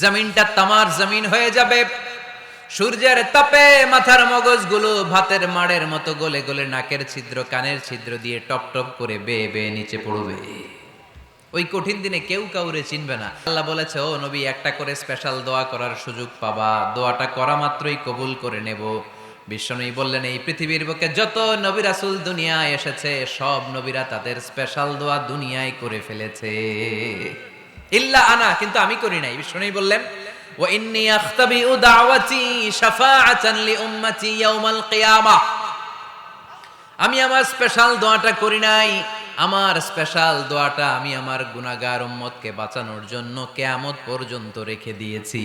জমিনটা তামার জমিন হয়ে যাবে। সূর্যের তাপে মাথার মগজগুলো ভাতের মাড়ের মতো গলে গলে নাকের ছিদ্র, কানের ছিদ্র দিয়ে টপ টপ করে বেয়ে বেয়ে নিচে পড়বে। ওই কঠিন দিনে কেউ কাউরে চিনবে না। আল্লাহ বলেছে, ও নবী, একটা করে স্পেশাল দোয়া করার সুযোগ পাবা। দোয়াটা করা মাত্রই কবুল করে নেব। বিশ্বনবী বললেন, এই পৃথিবীর বুকে যত নবী রাসূল দুনিয়ায় এসেছে, সব নবীরা তাদের স্পেশাল দোয়া দুনিয়ায় করে ফেলেছে। ইল্লা আনা, কিন্তু আমি করি নাই। শুনেই বললেন, ওয়া ইন্নী আখতাবিউ দাওয়াতি শাফাআতান লি উম্মতি ইয়াউমাল কিয়ামাহ আমি আমার স্পেশাল দোয়াটা করি নাই। আমার স্পেশাল দোয়াটা আমি আমার গুনাহগার উম্মতকে বাঁচানোর জন্য কেয়ামত পর্যন্ত রেখে দিয়েছি।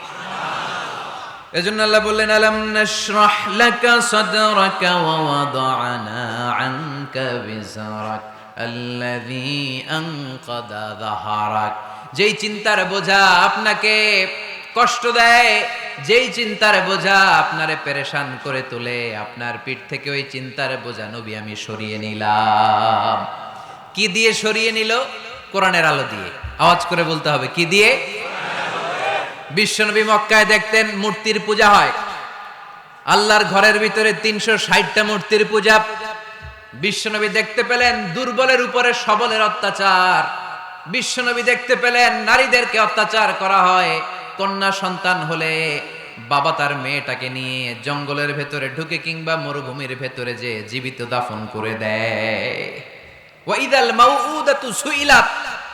এজন্য আল্লাহ বললেন, আলাম নাশরাহ লাকা সাদরাকা ওয়া ওয়াদানা আনকা বিজরাক আল্লাযী আনকাদা যাহারাক। যেই চিন্তার বোঝা আপনাকে কষ্ট দেয়, যেই চিন্তার বোঝা আপনারে পেরেশান করে তোলে, আপনার পিঠ থেকে ওই চিন্তার বোঝা নবী আমি সরিয়ে নিলাম। কি দিয়ে সরিয়ে নিল? কোরআনের আলো দিয়ে। আওয়াজ করে বলতে হবে, কি দিয়ে? বিশ্বনবী মক্কায় দেখতেন মূর্তির পূজা হয়। আল্লাহর ঘরের ভিতরে তিনশো ষাটটা মূর্তির পূজা। বিশ্বনবী দেখতে পেলেন দুর্বলের উপরে সবলের অত্যাচার। বিশ্বনবী দেখতে পেলেন নারীদেরকে অত্যাচার করা হয়। কন্যা সন্তান হলে বাবা তার মেয়েটাকে নিয়ে জঙ্গলের ভেতরে ঢুকে কিংবা মরুভূমির ভেতরে যে জীবিত দাফন করে দেয়। ওয়াইদাল মাউউদাতু সুইলাত।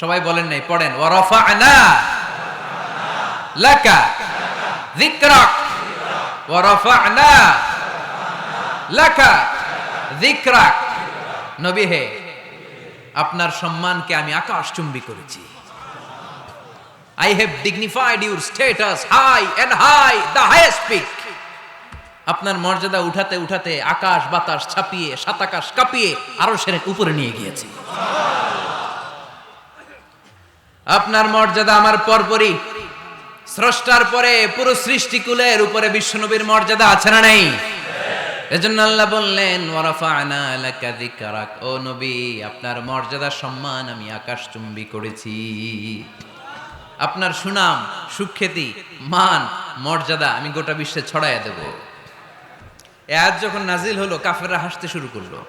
সবাই বলেন নাই, পড়েন, ওয়ারফা'না লাকা যিকরাক, ওয়ারফা'না লাকা যিকরাক। নবী হে, আপনার সম্মানকে আমি আকাশ চুম্বি করেছি। I have dignified your status high and high the highest peak আপনার মর্যাদা উঠাতে উঠাতে আকাশ বাতাস ছাপিয়ে, সাত আকাশ কাঁপিয়ে আরও সেরে উপরে নিয়ে গিয়েছি। আপনার মর্যাদা আমার পরপরই। স্রষ্টার পরে পুরো সৃষ্টিকুলের উপরে বিশ্বনবীর মর্যাদা আছে না নেই? এজন্য আল্লাহ বললেন ওয়ারাফা'না লাকা যিকরাক। ও নবী, আপনার মর্যাদা, সম্মান আমি আকাশচুম্বী করেছি। আপনার সুনাম, সুখ্যাতি, মান, মর্যাদা আমি গোটা বিশ্বে ছড়াইয়া দেব। আজ যখন নাজিল হলো, কাফেররা হাসতে শুরু করল।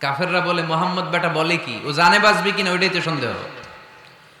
কাফেররা বলে, মোহাম্মদ বেটা বলে কি? ও জানে বাঁচবি কিনা, ওইটাই তো সন্দেহ।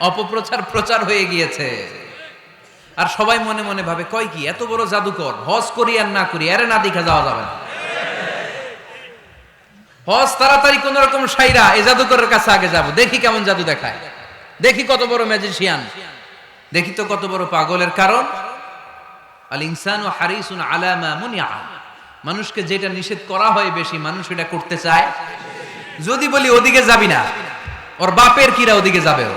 অপপ্রচার প্রচার হয়ে গিয়েছে। আর সবাই মনে মনে ভাবে, কয় কি, এত বড় জাদুকর, হজ করি আর না করি, আরে না দেখা যাওয়া যাবে হজ তাড়াতাড়ি কোন রকম সাইরা এই জাদুকরের কাছে আগে যাব। দেখি কেমন জাদু দেখায়। দেখি কত বড় ম্যাজিশিয়ান দেখি তো কত বড় পাগলের কারণ। আল ইনসান ও হারিসুন আলামা মুনিয়া। মানুষকে যেটা নিষেধ করা হয় বেশি, মানুষ এটা করতে চায়। যদি বলি, ওদিকে যাবি না। ওর বাপের কিরা ওদিকে যাবে ও।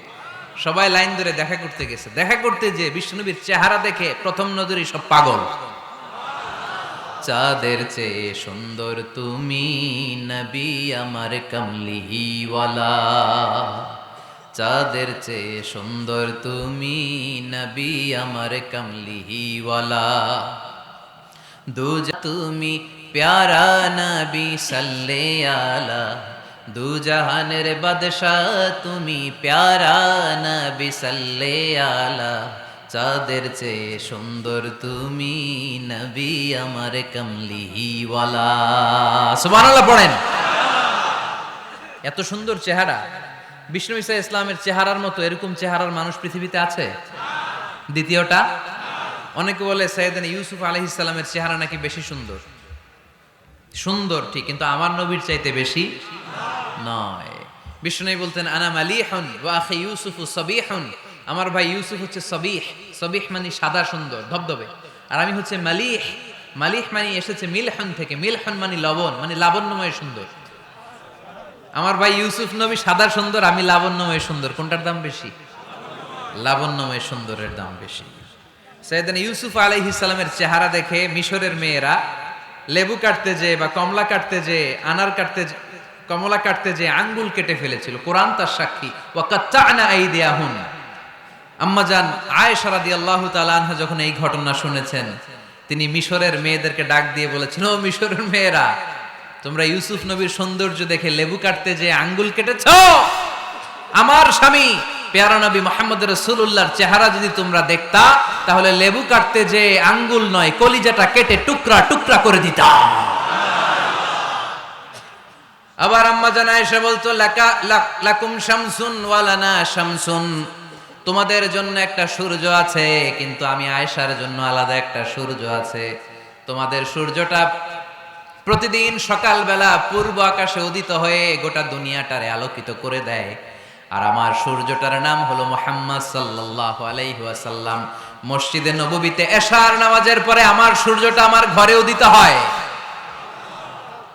সবাই লাইন ধরে দেখা করতে গেছে। দেখা করতে যে বিষ্ণুবীর চেহারা দেখে প্রথম নজরই সব পাগল। চাঁদের চেয়ে সুন্দর তুমি নবী আমার কমলিহিওয়ালা চাঁদের চেয়ে সুন্দর তুমি নবী আমার কমলিহিওয়ালা দুজা তুমি প্যারা নবী সাল্লে আলা। দু জাহানের বাদশাহ, তুমি প্যারা নবী সাল্লে আলা। চাঁদের চেয়ে সুন্দর তুমি নবী আমার কমলিওয়ালা। সুবহানাল্লাহ পড়েন। এত সুন্দর চেহারা। বিষ্ণু ইসা ইসলামের চেহারার মতো এরকম চেহারার মানুষ পৃথিবীতে আছে? দ্বিতীয়টা, অনেকে বলে সৈয়দান ইউসুফ আলহ ইসলামের চেহারা নাকি বেশি সুন্দর? সুন্দর ঠিক, কিন্তু আমার নবীর চাইতে বেশি নয়। বিষ্ণু বলতেন, আনা মালিহন আখি ইউসুফ সবিহন। আমার ভাই ইউসুফ হচ্ছে সবিহ। সবিহ মানে সাদা সুন্দর, ধবধবে। আর আমি হচ্ছে মালিহ। মালিহ মানে এসেছে মিলহন থেকে। মিলহন মানে লবণ মানে লাবণ্যময় সুন্দর। আমার ভাই ইউসুফ নবী সাদা সুন্দর, আমি লাবণ্যময় সুন্দর। কোনটার দাম বেশি? লাবণ্যময় সুন্দরের দাম বেশি। সৈয়দান ইউসুফ আলাইহিস সালামের চেহারা দেখে মিশরের মেয়েরা লেবু কাটতে যে বা কমলা কাটতে যে আনার কাটতে যে- কমলা কাটতে যে আঙ্গুল কেটে ফেলেছিল। কোরআন তার সাক্ষী। ওয়া কাত্তানা আইদিয়াহুন। আম্মা জান আয়েশা রাদিয়াল্লাহু যখন এই ঘটনা শুনেছেন, তিনি মিশরের মেয়েদেরকে ডাক দিয়ে বলেছেন, ও মিশরের মেয়েরা, তোমরা ইউসুফ নবীর সৌন্দর্য দেখে লেবু কাটতে যে আঙ্গুল কেটেছ? আমার স্বামী, পেয়ারা নবী মোহাম্মদ রসুল্লাহর চেহারা যদি তোমরা দেখতা, তাহলে লেবু কাটতে যে আঙ্গুল নয়, কলিজাটা কেটে টুকরা টুকরা করে দিতা। আবার আম্মা জানা এসে বলতো, লাকা লাক- লাকুম শামসুন ওয়ালানা শামসুন। তোমাদের জন্য একটা সূর্য আছে, কিন্তু আমি আয়েশার জন্য আলাদা একটা সূর্য আছে। তোমাদের সূর্যটা প্রতিদিন সকালবেলা পূর্ব আকাশে উদিত হয়ে গোটা দুনিয়াটারে আলোকিত করে দেয়। আর আমার সূর্যটার নাম হলো মোহাম্মদ সাল্লাল্লাহু আলাইহি ওয়াসাল্লাম। মসজিদে নববীতে এশার নামাজের পরে আমার সূর্যটা আমার ঘরে উদিত হয়।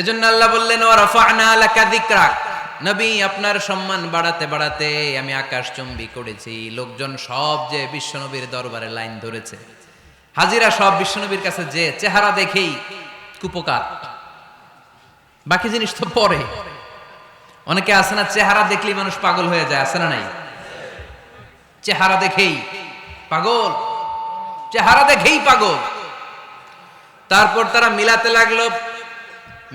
এজন্য আল্লাহ বললেন ও রাফা'না লাকা যিকরাক নবী, আপনার সম্মান বাড়াতে বাড়াতে আমি আকাশ চুম্বি করেছি। লোকজন সব যে বিশ্বনবীর দরবারে লাইন ধরেছে। হাজিরা সব বিশ্বনবীর কাছে যে চেহারা দেখেই কুপকার। বাকি জিনিস তো পরে। অনেকে আছে না, চেহারা দেখলেই মানুষ পাগল হয়ে যায়, আছে না নাই? চেহারা দেখেই পাগল। চেহারা দেখেই পাগল। তারপর তারা মিলাতে লাগল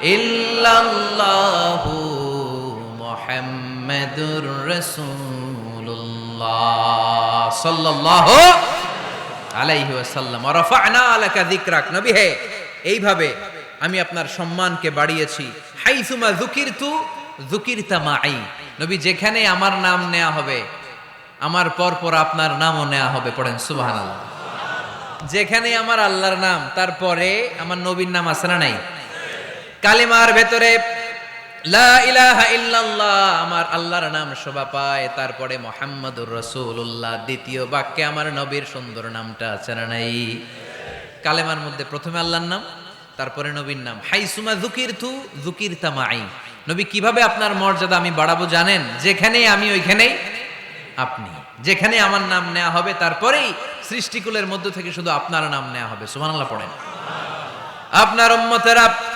ইল্লাল্লাহু মুহাম্মাদুর রাসূলুল্লাহ সাল্লাল্লাহু আলাইহি ওয়াসাল্লাম। ওয়া রাফা'না আলাকা যিকরাক। নবী হে, এইভাবে আমি আপনার সম্মানকে বাড়িয়েছি। হাইসুমা যুকিরতু, যুকিরতা মাই। নবী, যেখানে আমার নাম নেওয়া হবে, আমার পর পর আপনার নামও নেওয়া হবে, পড়েন সুবহানাল্লাহ। যেখানে আমার আল্লাহর নাম, তারপরে আমার নবীর নাম আছে না নাই? কালিমার ভেতরে, লা ইলাহা ইল্লাল্লাহ আমার আল্লাহর নাম শোভা পায়। তারপরে, মোহাম্মদুর রসুল্লাহ দ্বিতীয় বাক্যে আমার নবীর সুন্দর নামটা আছে না নাই? কালেমার মধ্যে প্রথমে আল্লাহর নাম, তারপরে নবীর নাম। হাইসুমা জুকির তু জুকির তামাই নবী কীভাবে আপনার মর্যাদা আমি বাড়াবো জানেন? যেখানে আমি, ওইখানেই আপনি। যেখানে আমার নাম নেওয়া হবে, তারপরেই সৃষ্টিকুলের মধ্য থেকে শুধু আপনার নাম নেওয়া হবে। সুবহানাল্লাহ পড়েন। আপনার উম্মতেরা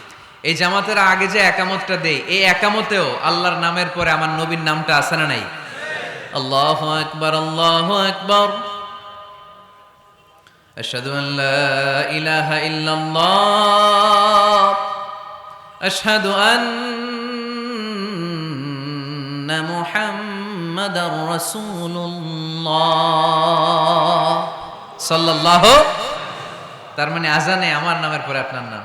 এই জামাতের আগে যে একামতটা দেই এই একামতেও আল্লাহর নামের পরে আমার নবীর নামটা আছে না নাই আল্লাহ আকবার আল্লাহ আকবার أشهد أن لا إله إلا الله أشهد أن محمدا رسول الله صلى الله তার মানে আজানে আমার নামের পরে আপনার নাম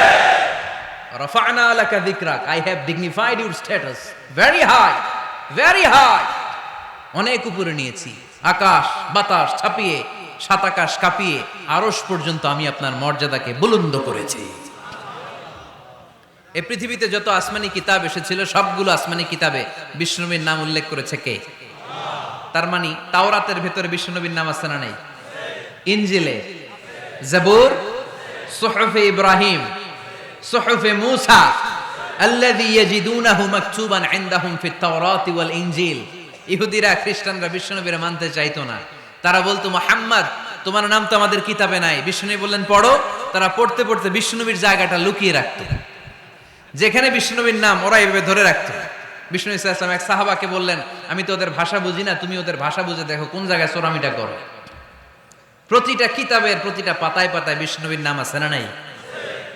রফানা আলাকা যিকরাক I have dignified your status very high very high অনেক উপরে নিয়েছি। আকাশ, বাতাস ছাপিয়ে, সাত আকাশ কাঁপিয়ে, আরশ পর্যন্ত আমি আপনার মর্যাদাকে বুলন্দ করেছি। এই পৃথিবীতে যত আসমানি কিতাব এসেছিল, সবগুলো আসমানি কিতাবে বিষ্ণুনবীর নাম উল্লেখ করেছে কে? তার মানে তাওরাতের ভেতরে বিষ্ণুনবীর নাম আছে না নেই? ইনজিলে, জাবুর, সুহফে ইব্রাহিম মুসা, আল্লাযী ইয়াজিদুনাহু মাকতুবান ইনদাহুম ফিত তাওরাতি ওয়াল ইনজিল। ইহুদিরা, খ্রিস্টানরা মানতে চাইতো না। তারা বলতো তোমার নাম তো আমাদের কিতাবে নাই। বললেন, পড়ো। তারা পড়তে পড়তে জায়গাটা লুকিয়ে যেখানে বিষ্ণুনবীর নাম ওরা এভাবে ধরে রাখতো। বিষ্ণু ইসলাম এক সাহাবাকে বললেন, আমি তো ওদের ভাষা বুঝি না, তুমি ওদের ভাষা বুঝে দেখো, কোন জায়গায় চোরামিটা করো? প্রতিটা কিতাবের প্রতিটা পাতায় পাতায় বিষ্ণুনবীর নাম আছে না নাই?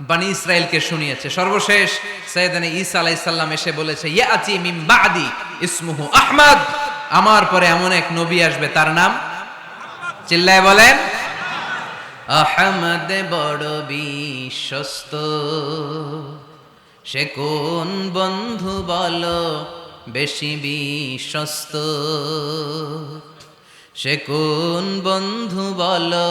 বানি ইসরায়েলকে শুনিয়েছে। সর্বশেষ সৈয়দানে ঈসা আলাইসাল্লাম এসে বলেছে ইয়া আতি মিম বাদি ইসমুহু আহমদ। আমার পরে এমন এক নবী আসবে, তার নাম? চিল্লায় বলেন, আহমদ বড় বিশ্বস্ত। সে কোন বন্ধু বলো বেশি বিশ্বস্ত? সে কোন বন্ধু বলো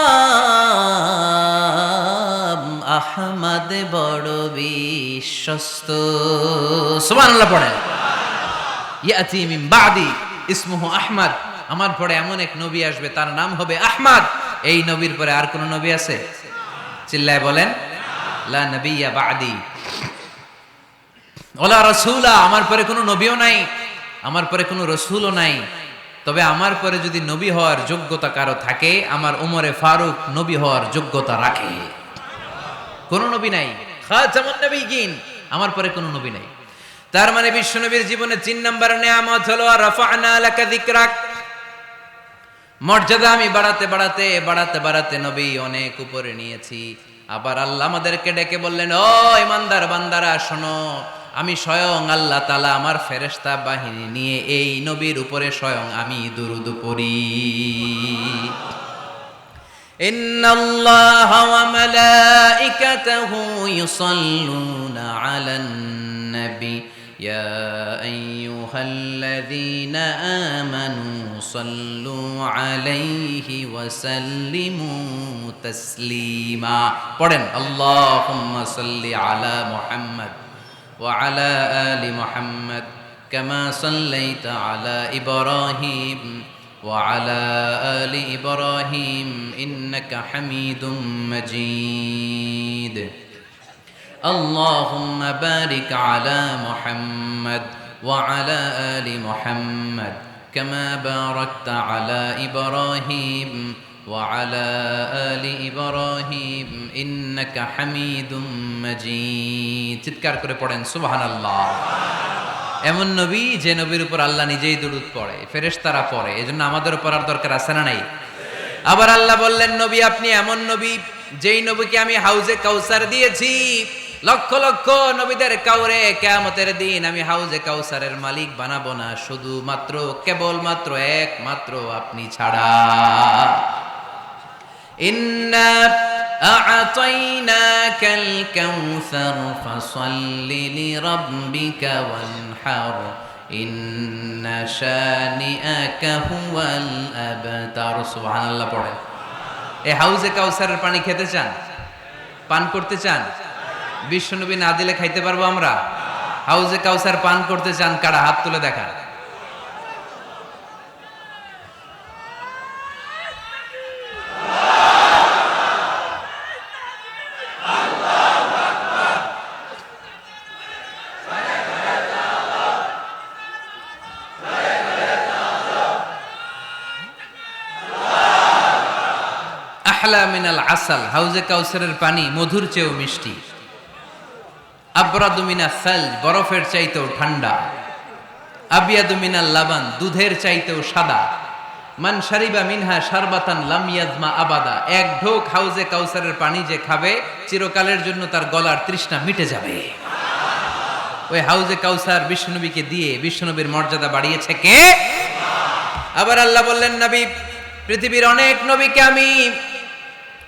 আহমদ বড় বিশ্বস্ত। সুবহানাল্লাহ মিন বাদি, ইসমুহু আহমদ। আমার পরে এমন এক নবী আসবে, তার নাম হবে আহমদ। এই নবীর পরে আর কোন নবী আছে? চিল্লায় বলেন, লা নবিয়া বাদি। ওলা রসুলা, আমার পরে কোনো নবীও নাই, আমার পরে কোনো রসুলও নাই। তবে আমার পরে যদি নবী হওয়ার যোগ্যতা কারও থাকে, আমার উমরে ফারুক নবী হওয়ার যোগ্যতা রাখে। কোন নবী নাই। খাতামুন আমার পরে কোনো নবী নাই। তার মানে বিশ্ব নবীর জীবনে তিন নম্বর নেয়ামত হলো রাফা'না লাকা যিকরাক। মর্যাদা আমি বাড়াতে বাড়াতে বাড়াতে বাড়াতে নবী অনেক উপরে নিয়েছি। আবার আল্লাহ আমাদেরকে ডেকে বললেন, ও ইমানদার বান্দারা, শোনো, আমি স্বয়ং আল্লাহ তালা আমার ফেরেশতা বাহিনী নিয়ে এই নবীর উপরে স্বয়ং আমি দুরুদ পড়ি। ان الله وملائكته يصلون على النبي يا ايها الذين امنوا صلوا عليه وسلموا تسليما قرن اللهم صل على محمد وعلى ال محمد كما صليت على إبراهيم وعلى آل إبراهيم إنك حميد مجيد اللهم بارك على محمد وعلى آل محمد كما باركت على إبراهيم وعلى آل إبراهيم إنك حميد مجيد চিৎকার করে পড়েন সুবহানাল্লাহ এমন নবী যে নবীর উপর আল্লাহ নিজেই দুরুদ পড়ে, ফেরেশতারা পড়ে, এজন্য আমাদের উপর আর দরকার আছে না নাই? আবার আল্লাহ বললেন, নবী আপনি এমন নবী যেই নবীকে আমি হাউজে কাউসার দিয়েছি। লক্ষ লক্ষ নবীদের কাউরে কেয়ামতের দিন আমি হাউজে কাউসারের মালিক বানাবো না, শুধুমাত্র, কেবলমাত্র, একমাত্র আপনি ছাড়া। إنا أعطيناك الكوثر فصل لربك وانحر إن شانئك هو الأبتر سبحان الله পড়ে এই হাউজে কাউসারের পানি খেতে চান পান করতে চান বিশ্বনবী না দিলে খাইতে পারবো আমরা হাউজে কাউসার পান করতে চান কারা হাত তুলে দেখা মিনাল আসাল, হাউজে কাউসারের পানি মধুর চেয়েও মিষ্টি। আবরাদু মিনা সাল, বরফের চাইতেও ঠান্ডা। আবিয়াদু মিনাল লাবান, দুধের চাইতেও সাদা। মান শারিবা মিনহা শারবাতান লাম ইয়াজমা আবাদা। এক ঢোক হাউজে কাউসারের পানি যে খাবে, চিরকালের জন্য তার গলার তৃষ্ণা মিটে যাবে। ওই হাউজে কাউসার বিষ্ণুনবীকে দিয়ে বিষ্ণুনবীর মর্যাদা বাড়িয়েছে কে? আবার আল্লাহ বললেন, নবী, পৃথিবীর অনেক নবীকে আমি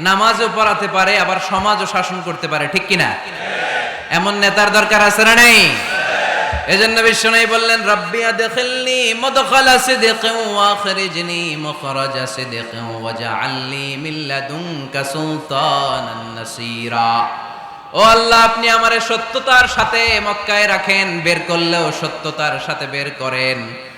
নামাজও পড়াতে পারে, আবার সমাজও শাসন করতে পারে, ঠিক কিনা? এমন নেতার দরকার আছে না নেই? এজন্য বিশ্বনবী বললেন, রব্বি আদখিলনি মুদখালা সিদকিন ওয়া আখরিজনি মুখরাজা সিদকিন ওয়াজআলনি মিন লাদুনকা সুলতানান নাসীরা। ও আল্লাহ, আপনি আমারে সত্যতার সাথে মক্কায় রাখেন, বের করলেও সত্যতার সাথে বের করেন।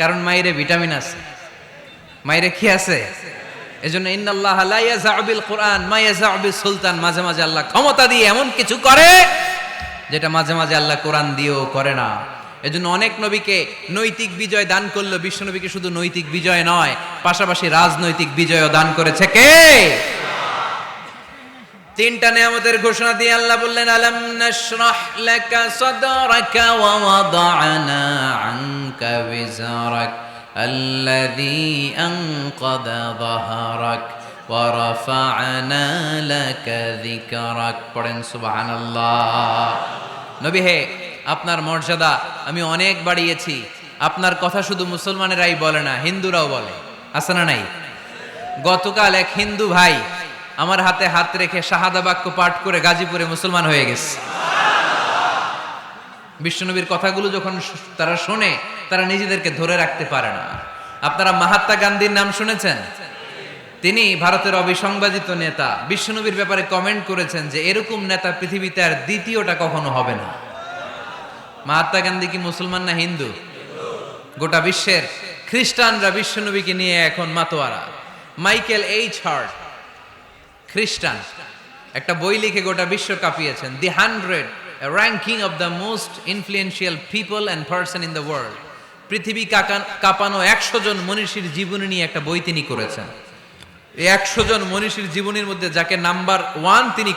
কারণ মায়েরে ভিটামিন আছে। মায়েরে কি আছে? এজন্য ইন্নাল্লাহ লা ইয়াজাউ বিল কোরআন, মা ইয়াজাউ বিস সুলতান। মাঝে মাঝে আল্লাহ ক্ষমতা দিয়ে এমন কিছু করে যেটা মাঝে মাঝে আল্লাহ কোরআন দিয়েও করে না। এজন্য অনেক নবীকে নৈতিক বিজয় দান করল বিশ্ব নবীকে শুধু নৈতিক বিজয় নয়, পাশাপাশি রাজনৈতিক বিজয়ও দান করেছে কে? তিনটা নিয়ামতের ঘোষণা দিয়ে আল্লাহ বললেন, আলাম নাশরাহ লাকা সাদরাকা ওয়া ওয়াদা'না আনকা বিজরাক আনকাদা যাহরাক ওয়া রাফা'না লাকা যিকরাক। পড়েন, সুবহানাল্লাহ। নবী হে, আপনার মর্যাদা আমি অনেক বাড়িয়েছি। আপনার কথা শুধু মুসলমানেরাই বলে না, হিন্দুরাও বলে। আছে না নাই? গতকাল এক হিন্দু ভাই আমার হাতে হাত রেখে শাহাদা বাক্য পাঠ করে গাজীপুরে মুসলমান হয়ে গেছে। বিশ্বনবীর কথাগুলো যখন তারা শোনে, তারা নিজেদেরকে ধরে রাখতে পারে না। আপনারা মাহাত্মা গান্ধীর নাম শুনেছেন? তিনি ভারতের অবিসংবাদিত নেতা। বিশ্বনবীর ব্যাপারে কমেন্ট করেছেন যে, এরকম নেতা পৃথিবীতে আর দ্বিতীয়টা কখনো হবে না। মাহাত্মা গান্ধী কি মুসলমান না হিন্দু? গোটা বিশ্বের খ্রিস্টানরা বিশ্বনবীকে নিয়ে এখন মাতোয়ারা। মাইকেল এইচ হার্ট খ্রিস্টান। একটা বই লিখে গোটা বিশ্ব কাঁপিয়েছেন। The hundred ranking of the most influential people and person in the world পৃথিবী কাঁপানো একশো জন মনীষীর জীবনী নিয়ে একটা বই তিনি করেছেন। এই একশো জন মনীষীর জীবনীর মধ্যে যাকে নাম্বার ওয়ান তিনি